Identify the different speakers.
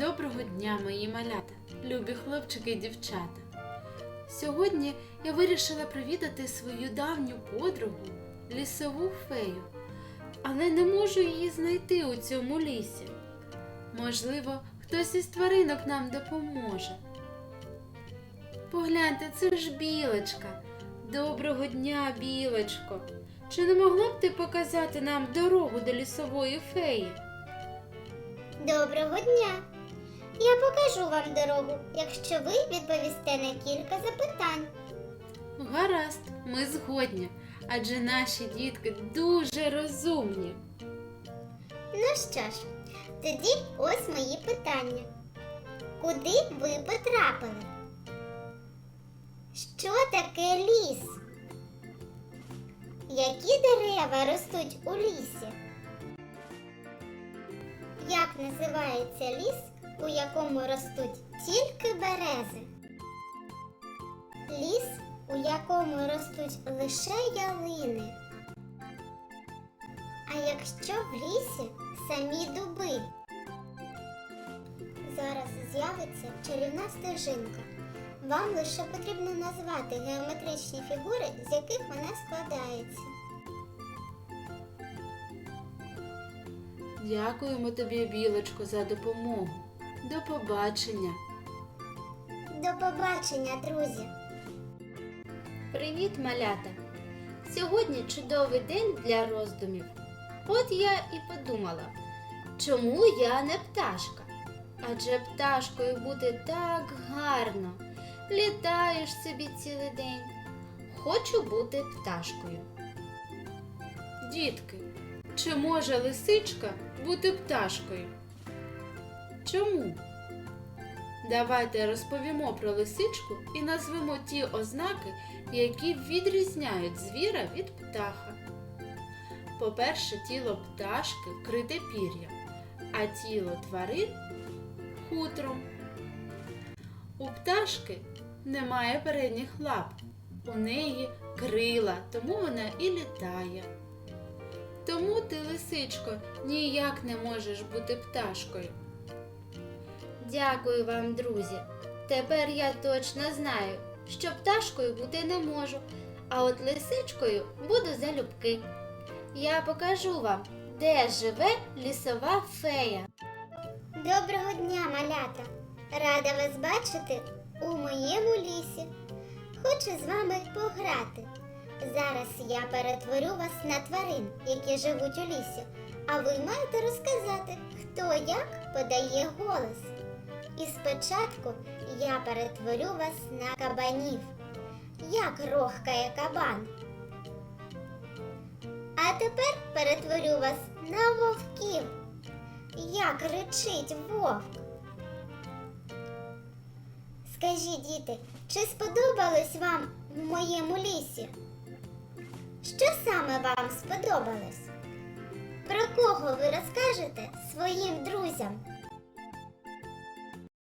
Speaker 1: Доброго дня, мої малята, любі хлопчики і дівчата. Сьогодні я вирішила провідати свою давню подругу, лісову фею, але не можу її знайти у цьому лісі. Можливо, хтось із тваринок нам допоможе. Погляньте, це ж білочка. Доброго дня, білочко. Чи не могла б ти показати нам дорогу до лісової феї?
Speaker 2: Доброго дня! Покажу вам дорогу, якщо ви відповісте на кілька запитань.
Speaker 1: Гаразд, ми згодні, адже наші дітки дуже розумні.
Speaker 2: Ну що ж, тоді ось мої питання. Куди ви потрапили? Що таке ліс? Які дерева ростуть у лісі? Як називається ліс, у якому ростуть тільки берези? Ліс, у якому ростуть лише ялини. А якщо в лісі самі дуби? Зараз з'явиться чарівна стежинка. Вам лише потрібно назвати геометричні фігури, з яких вона складається.
Speaker 1: Дякуємо тобі, білочко, за допомогу. До побачення.
Speaker 2: До побачення, друзі!
Speaker 3: Привіт, малята! Сьогодні чудовий день для роздумів. От я і подумала, чому я не пташка? Адже пташкою бути так гарно. Літаєш собі цілий день. Хочу бути пташкою.
Speaker 1: Дітки, чи може лисичка бути пташкою? Чому? Давайте розповімо про лисичку і назвемо ті ознаки, які відрізняють звіра від птаха. По-перше, тіло пташки вкрите пір'ям, а тіло тварин хутром. У пташки немає передніх лап, у неї крила, тому вона і літає. Тому ти, лисичко, ніяк не можеш бути пташкою.
Speaker 3: Дякую вам, друзі. Тепер я точно знаю, що пташкою бути не можу, а от лисичкою буду залюбки. Я покажу вам, де живе лісова фея.
Speaker 2: Доброго дня, малята! Рада вас бачити у моєму лісі. Хочу з вами пограти. Зараз я перетворю вас на тварин, які живуть у лісі, а ви маєте розказати, хто як подає голос. І спочатку я перетворю вас на кабанів. Як рохкає кабан. А тепер перетворю вас на вовків. Як речить вовк? Скажіть, діти, чи сподобалось вам в моєму лісі? Що саме вам сподобалось? Про кого ви розкажете своїм друзям?